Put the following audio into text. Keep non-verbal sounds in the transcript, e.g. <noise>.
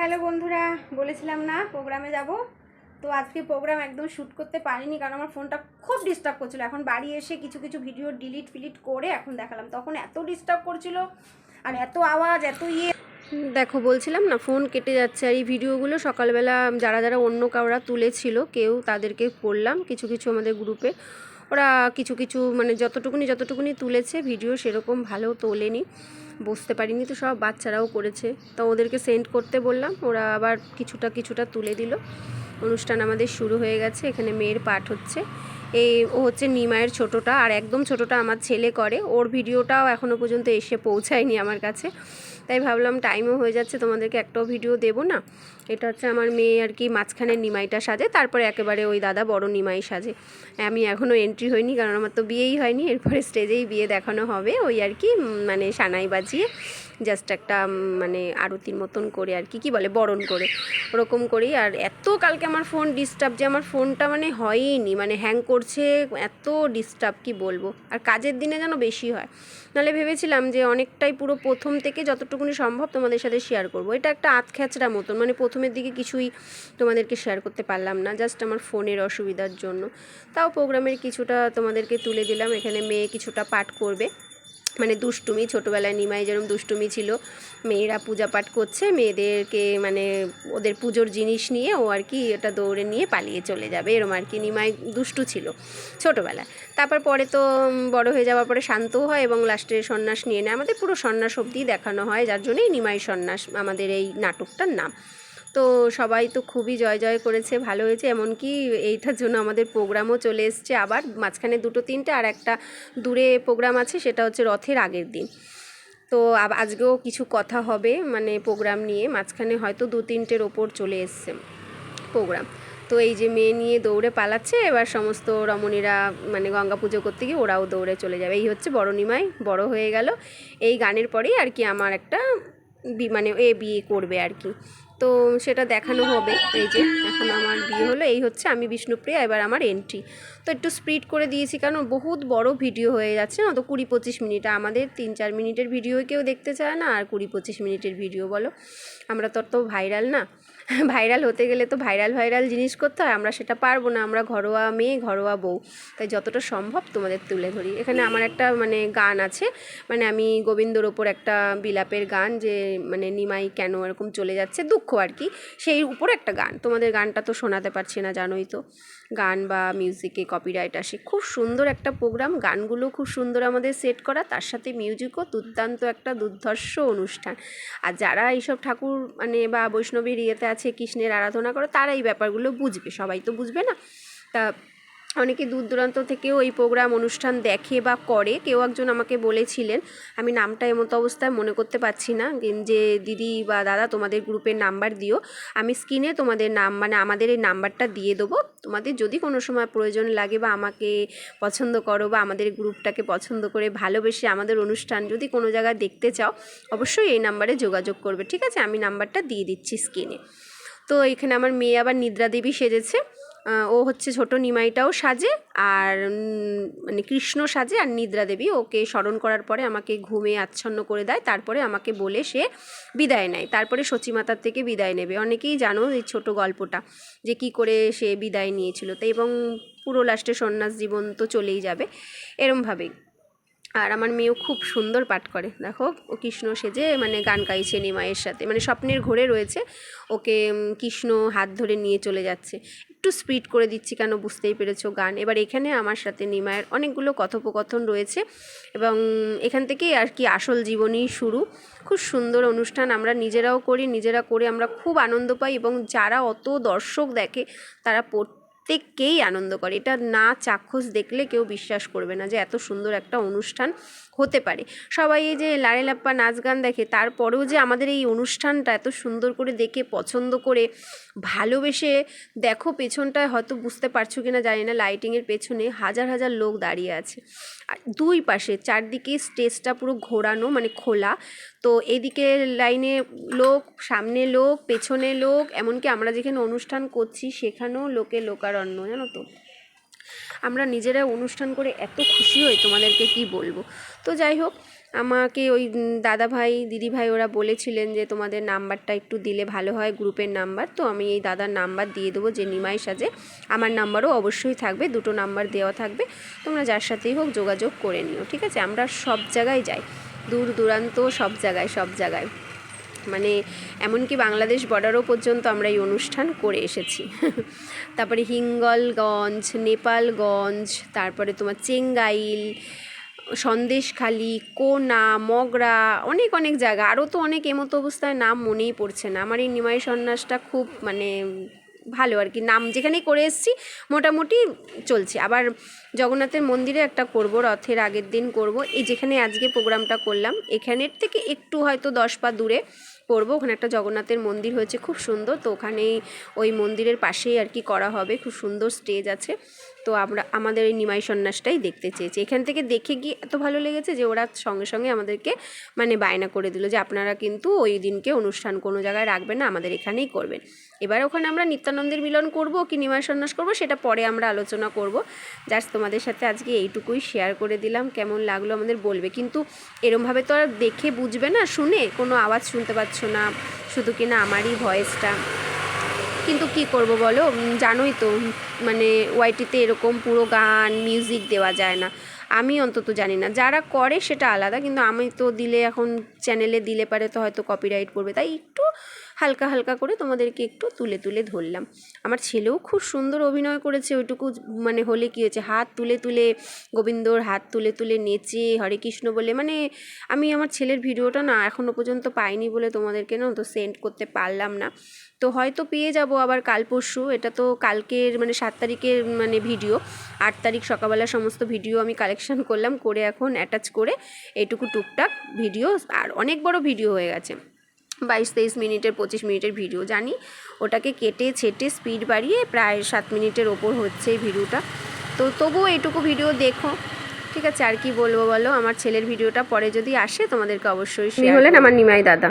Hello বন্ধুরা, বলেছিলাম না প্রোগ্রামে যাব। তো আজকে প্রোগ্রাম একদম শ্যুট করতে পারিনি, কারণ আমার ফোনটা খুব ডিস্টার্ব করছিল। এখন বাড়ি এসে কিছু কিছু ভিডিও ডিলিট ফিলিট করে এখন দেখালাম। তখন এত ডিস্টার্ব করছিল আর এত আওয়াজ, এত ইয়ে। দেখো, বলছিলাম না ফোন কেটে যাচ্ছে। আর এই ভিডিওগুলো সকালবেলা যারা যারা অন্য কাউরা তুলেছিল, কেউ তাদেরকে পড়লাম কিছু কিছু আমাদের গ্রুপে ওরা কিছু কিছু মানে যতটুকুনি যতটুকুনি তুলেছে, ভিডিও সেরকম ভালো তোলেনি। বুঝতে পারিনি তো সব বাচ্চারাও করেছে। তো ওদেরকে সেন্ড করতে বললাম, ওরা আবার কিছুটা কিছুটা তুলে দিল। অনুষ্ঠান আমাদের শুরু হয়ে গেছে, এখানে মেয়ের পাঠ হচ্ছে। এই ও হচ্ছে নিমায়ের ছোটোটা আর একদম ছোটোটা আমার ছেলে করে। ওর ভিডিওটাও এখনও পর্যন্ত এসে পৌঁছায়নি আমার কাছে। তাই ভাবলাম টাইমও হয়ে যাচ্ছে, তোমাদেরকে একটাও ভিডিও দেবো না। এটা হচ্ছে আমার মেয়ে আর কি, মাঝখানে নিমাইটা সাজে, তারপরে একেবারে ওই দাদা বড় নিমাই সাজে। আমি এখনও এন্ট্রি হইনি, কারণ আমার তো বিয়েই হয়নি, এরপরে স্টেজেই বিয়ে দেখানো হবে ওই আর কি মানে সানাই বাজিয়ে জাস্ট একটা মানে আরতির মতন করে আর কি কি বলে, বরণ করে। ওরকম করেই আর এত কালকে আমার ফোন ডিস্টার্ব যে আমার ফোনটা মানে হয়ইনি মানে হ্যাং করছে, এত ডিস্টার্ব কি বলব? আর কাজের দিনে যেন বেশি হয়। নাহলে ভেবেছিলাম যে অনেকটাই পুরো প্রথম থেকে যতটুকুনি সম্ভব তোমাদের সাথে শেয়ার করব। এটা একটা আতখ্যাচড়া মতন মানে প্রথমের দিকে কিছুই তোমাদেরকে শেয়ার করতে পারলাম না জাস্ট আমার ফোনের অসুবিধার জন্য। তাও প্রোগ্রামের কিছুটা তোমাদেরকে তুলে দিলাম, এখানে মেয়ে কিছুটা পাঠ করবে। মানে দুষ্টুমি, ছোটোবেলায় নিমাই যেরকম দুষ্টুমি ছিল, মেয়েরা পূজা পাঠ করছে, মেয়েদেরকে মানে ওদের পুজোর জিনিস নিয়ে ও আর কি এটা দৌড়ে নিয়ে পালিয়ে চলে যাবে, এরম আর কি নিমাই দুষ্টু ছিল ছোটোবেলায়। তারপর পরে তো বড় হয়ে যাওয়ার পরে শান্তও হয় এবং লাস্টে সন্ন্যাস নিয়ে নেয়। আমাদের পুরো সন্ন্যাস অবধিই দেখানো হয়, যার জন্যই নিমাই সন্ন্যাস আমাদের এই নাটকটার নাম। তো সবাই তো খুবই জয় জয় করেছে, ভালো হয়েছে। এমনকি এইটার জন্য আমাদের প্রোগ্রামও চলে এসছে আবার। মাঝখানে দুটো তিনটে আর একটা দূরে প্রোগ্রাম আছে, সেটা হচ্ছে রথের আগের দিন। তো আজকেও কিছু কথা হবে মানে প্রোগ্রাম নিয়ে। মাঝখানে হয়তো দু তিনটের ওপর চলে এসছে প্রোগ্রাম তো এই যে মেয়ে নিয়ে দৌড়ে পালাচ্ছে, এবার সমস্ত রমণীরা মানে গঙ্গা পুজো করতে গিয়ে ওরাও দৌড়ে চলে যাবে। এই হচ্ছে বড় নিমাই, বড় হয়ে গেল। এই গানের পরেই আর কি আমার একটা মানে এ বিয়ে করবে আর কি। তো সেটা দেখানো হবে। এই যে এখন আমার বিয়ে হলো, এই হচ্ছে আমি বিষ্ণুপ্রিয়া, এবার আমার এন্ট্রি তো একটু স্পিড করে দিয়েছি, কারণ বহুত বড় ভিডিও হয়ে যাচ্ছে না তো কুড়ি পঁচিশ মিনিট আমাদের তিন চার মিনিটের ভিডিও কেউ দেখতে চায় না, আর কুড়ি পঁচিশ মিনিটের ভিডিও বলো। আমরা তো তো ভাইরাল না। ভাইরাল হতে গেলে তো ভাইরাল ভাইরাল জিনিস করতে হয়, আমরা সেটা পারব না। আমরা ঘরোয়া মেয়ে, ঘরোয়া বউ। তাই যতটা সম্ভব তোমাদের তুলে ধরি। এখানে আমার একটা মানে গান আছে মানে আমি গোবিন্দর ওপর একটা বিলাপের গান যে মানে নিমাই কেন এরকম চলে যাচ্ছে, দুঃখ আর কি। সেই উপর একটা গান। তোমাদের গানটা তো শোনাতে পারছি না, জানোই তো। গান বা মিউজিকে কপিরাইট আসে। খুব সুন্দর একটা প্রোগ্রাম গানগুলো খুব সুন্দর আমাদের সেট করা। তার সাথে মিউজিকও দুর্দান্ত একটা দুর্ধর্ষ অনুষ্ঠান। আর যারা এইসব ঠাকুর মানে বা বৈষ্ণবীর ইয়েতে আছে, কৃষ্ণের আরাধনা করে, তারা এই ব্যাপারগুলো বুঝবে। সবাই তো বুঝবে না। তা অনেকে দূর দূরান্ত থেকেও এই প্রোগ্রাম, অনুষ্ঠান দেখে বা করে। কেউ একজন আমাকে বলেছিলেন, আমি নামটা এমতো অবস্থায় মনে করতে পারছি না। যে দিদি বা দাদা তোমাদের গ্রুপের নাম্বার দিও। আমি স্ক্রিনে তোমাদের নাম মানে আমাদের এই নাম্বারটা দিয়ে দেবো। তোমাদের যদি কোনো সময় প্রয়োজন লাগে বা আমাকে পছন্দ করো বা আমাদের গ্রুপটাকে পছন্দ করে ভালোবেসে আমাদের অনুষ্ঠান যদি কোনো জায়গায় দেখতে চাও, অবশ্যই এই নাম্বারে যোগাযোগ করবে। ঠিক আছে? আমি নাম্বারটা দিয়ে দিচ্ছি স্ক্রিনে তো এখানে আমার মেয়ে আবার নিদ্রা দেবী সেজেছে। ও হচ্ছে ছোট নিমাইটাও সাজে আর মানে কৃষ্ণ সাজে আর নিদ্রা দেবী। ওকে স্মরণ করার পরে আমাকে ঘুমে আচ্ছন্ন করে দেয়। তারপরে আমাকে বলে সে বিদায় নেয়। তারপরে সচিমাতার থেকে বিদায় নেবে। অনেকেই জানো এই ছোট গল্পটা যে কি করে সে বিদায় নিয়েছিল। তো এবং পুরো লাস্টে সন্ন্যাস জীবন তো চলেই যাবে। এরমভাবেই। আর আমার মেয়েও খুব সুন্দর পাঠ করে। দেখো, ও কৃষ্ণ সেজে মানে গান গাইছে নিমায়ের সাথে। মানে স্বপ্নের ঘোরে রয়েছে, ওকে কৃষ্ণ হাত ধরে নিয়ে চলে যাচ্ছে। একটু স্পিড করে দিচ্ছি কেন বুঝতেই পেরেছ গান। এবার এখানে আমার সাথে নিমায়ের অনেকগুলো কথোপকথন রয়েছে এবং এখান থেকেই আর কি আসল জীবনী শুরু। খুব সুন্দর অনুষ্ঠান, আমরা নিজেরাও করি, নিজেরা করে আমরা খুব আনন্দ পাই এবং যারা অত দর্শক দেখে তারা প্রত্যেককেই আনন্দ করে। এটা না চাক্ষুষ দেখলে কেউ বিশ্বাস করবে না যে এত সুন্দর একটা অনুষ্ঠান হতে পারে। সবাই এই যে লারে লাপ্পা নাচ গান দেখে, তারপরেও যে আমাদের এই অনুষ্ঠানটা এত সুন্দর করে দেখে, পছন্দ করে, ভালোবেসে দেখো পেছনটায় হয়তো বুঝতে পারছ কিনা, জানি না লাইটিংয়ের পেছনে হাজার হাজার লোক দাঁড়িয়ে আছে। আর দুই পাশে চারদিকে স্টেজটা পুরো ঘোরানো মানে খোলা। তো এদিকে লাইনে লোক, সামনে লোক, পেছনে লোক, এমনকি আমরা যেখানে অনুষ্ঠান করছি, সেখানেও লোকে লোকারণ্য, জানো তো? আমরা নিজেরা অনুষ্ঠান করে এত খুশি হই তোমাদেরকে কি বলব? তো যাই হোক আমাকে ওই দাদা ভাই দিদি ভাই ওরা বলেছিলেন যে তোমাদের নাম্বারটা একটু দিলে ভালো হয়, গ্রুপের নাম্বার। তো আমি এই দাদার নাম্বার দিয়ে দেবো, যে নিমাই সাজে। আমার নাম্বারও অবশ্যই থাকবে, দুটো নাম্বার দেওয়া থাকবে। তোমরা যার সাথেই হোক যোগাযোগ করে নিও, ঠিক আছে? আমরা সব জায়গায় যাই। দূর দূরান্ত সব জায়গায় সব জায়গায়। মানে এমনকি বাংলাদেশ বর্ডারও পর্যন্ত আমরা এই অনুষ্ঠান করে এসেছি। <laughs> তারপরে হিঙ্গলগঞ্জ, নেপালগঞ্জ, তারপরে তোমার চেঙ্গাইল, সন্দেশখালি, কোনা, মগরা, অনেক অনেক জায়গা। আরও তো অনেক এমতো অবস্থায় নাম মনেই পড়ছে না। আমার এই নিমাই সন্ন্যাসটা খুব মানে ভালো আর কি। নাম যেখানেই করে এসেছি, মোটামুটি চলছে। আবার জগন্নাথের মন্দিরে একটা করব, রথের আগের দিন করব। এই যেখানে আজকে প্রোগ্রামটা করলাম, এখানের থেকে একটু হয়তো দশ পা দূরে করব। ওখানে একটা জগন্নাথের মন্দির হয়েছে, খুব সুন্দর। তো ওখানেই ওই মন্দিরের পাশেই আর কি করা হবে। খুব সুন্দর স্টেজ আছে। তো আমরা, আমাদের এই নিমাই সন্ন্যাসটাই দেখতে চেয়েছি। এখান থেকে দেখে গিয়ে এত ভালো লেগেছে যে ওরা সঙ্গে সঙ্গে আমাদেরকে মানে বায়না করে দিল যে আপনারা কিন্তু ওই দিনকে অনুষ্ঠান কোনো জায়গায় রাখবেন না, আমাদের এখানেই করবেন। এবার ওখানে আমরা নিত্যানন্দের মিলন করব, কি নিমাই সন্ন্যাস করব, সেটা পরে আমরা আলোচনা করব। জাস্ট তোমাদের সাথে আজকে এইটুকুই শেয়ার করে দিলাম, কেমন লাগল আমাদের বলবে। কিন্তু এরমভাবে তো আর দেখে বুঝবে না, শুনে কোনো আওয়াজ শুনতে পাচ্ছ না, শুধু কিনা আমারই ভয়েসটা কিন্তু কি করব বলো? জানোই তো মানে ওয়াইটিতে এরকম পুরো গান মিউজিক দেওয়া যায় না। আমি অন্তত জানি না। যারা করে সেটা আলাদা, কিন্তু আমি তো দিলে এখন চ্যানেলে দিলে পারে তো হয়তো কপিরাইট করবে তাই একটু হালকা হালকা করে তোমাদেরকে একটু তুলে তুলে ধরলাম। আমার ছেলেও খুব সুন্দর অভিনয় করেছে, ওইটুকু মানে হলে কী হয়েছে? হাত তুলে তুলে, গোবিন্দর হাত তুলে তুলে নেচে, হরে কৃষ্ণ বলে মানে আমি আমার ছেলের ভিডিওটা না এখনও পর্যন্ত পাইনি বলে তোমাদেরকে না তো সেন্ড করতে পারলাম না। তো হয়তো পেয়ে যাব আবার কাল পরশু। এটা তো কালকের মানে সাত তারিখের মানে ভিডিও। আট তারিখ সকালবেলা সমস্ত ভিডিও আমি কালেকশন করলাম করে এখন অ্যাটাচ করে এইটুকু টুকটাক ভিডিও আর অনেক বড় ভিডিও হয়ে গেছে। বাইশ তেইশ মিনিটের পঁচিশ মিনিটের ভিডিও জানি। ওটাকে কেটে ছেটে স্পিড বাড়িয়ে প্রায় সাত মিনিটের ওপর হচ্ছে এই ভিডিওটা। তো তবুও এইটুকু ভিডিও দেখো ঠিক আছে? আর কি বলব বলো? আমার ছেলের ভিডিওটা পরে যদি আসে তোমাদেরকে অবশ্যই হলেন আমার নিমাই দাদা।